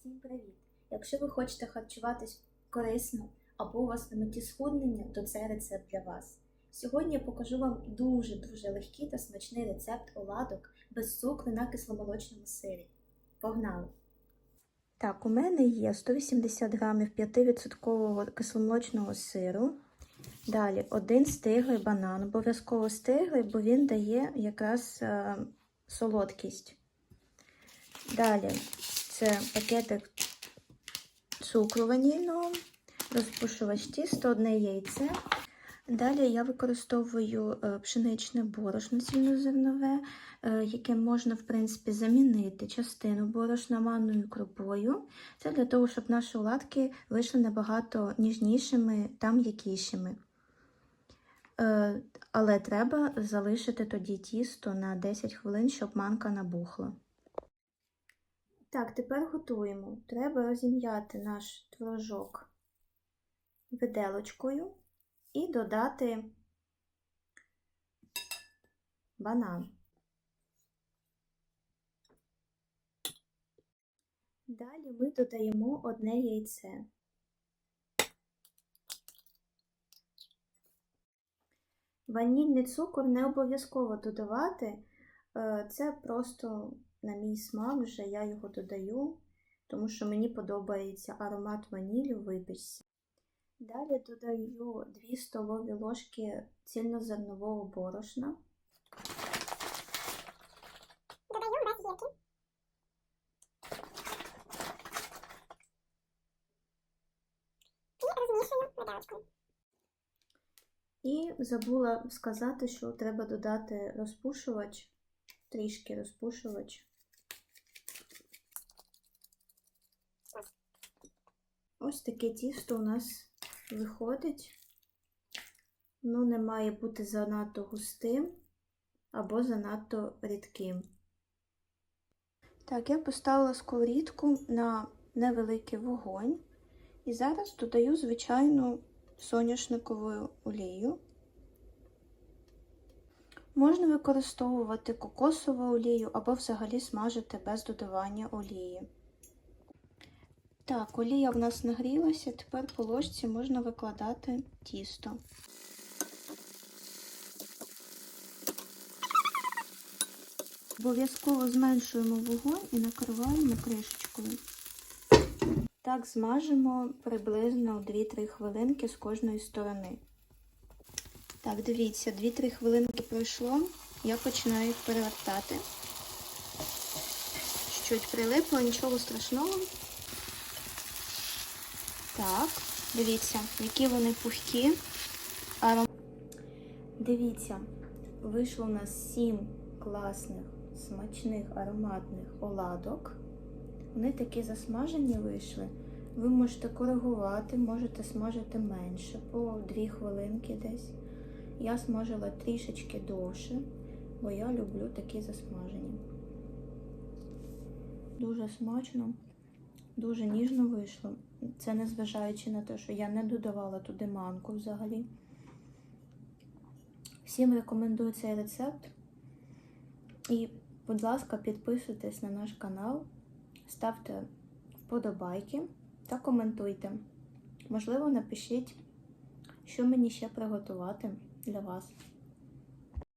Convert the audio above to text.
Всім привіт! Якщо ви хочете харчуватись корисно або у вас на меті схуднення, то це рецепт для вас. Сьогодні я покажу вам дуже-дуже легкий та смачний рецепт оладок без цукру на кисломолочному сирі. Погнали! Так, у мене є 180 грамів 5% кисломолочного сиру. Далі один стиглий банан, обов'язково стиглий, бо він дає якраз е, солодкість. Далі це пакетик цукру ванільного, розпушувач тісто, одне яйце. Далі я використовую е, пшеничне борошно цільнозернове, е, яке можна, в принципі, замінити частину борошна манною крупою. Це для того, щоб наші оладки вийшли набагато ніжнішими та м'якішими. Е, Але треба залишити тоді тісто на 10 хвилин, щоб манка набухла. Так, тепер готуємо. Треба розім'яти наш творожок виделочкою і додати банан. Далі ми додаємо одне яйце. Ванільний цукор не обов'язково додавати, е, це просто на мій смак вже я його додаю, тому що мені подобається аромат ванілі в випічці. Далі додаю 2 столові ложки цільнозернового борошна. Додаю без. І розмішую виделочкою. І забула сказати, що треба додати розпушувач, трішки розпушувач. Ось таке тісто у нас виходить. Воно не має бути занадто густим або занадто рідким. Так, я поставила сковорідку на невеликий вогонь. І зараз додаю звичайну соняшникову олію. Можна використовувати кокосову олію або взагалі смажити без додавання олії. Так, олія в нас нагрілася, тепер по ложці можна викладати тісто. Обов'язково зменшуємо вогонь і накриваємо кришечкою. Так змажемо приблизно 2-3 хвилинки з кожної сторони. Так, дивіться, 2-3 хвилинки пройшло, я починаю їх перевертати. Чуть прилипло, нічого страшного. Так, дивіться, які вони пухкі. Аром... Дивіться, вийшло у нас 7 класних, смачних, ароматних оладок. Вони такі засмажені вийшли. Ви можете коригувати, можете смажити менше, по 2 хвилинки десь. Я смажила трішечки довше, бо я люблю такі засмажені. Дуже смачно, дуже ніжно вийшло. Це незважаючи на те, що я не додавала туди манку взагалі. Всім рекомендую цей рецепт. І, будь ласка, підписуйтесь на наш канал, ставте вподобайки та коментуйте. Можливо, напишіть, що мені ще приготувати для вас.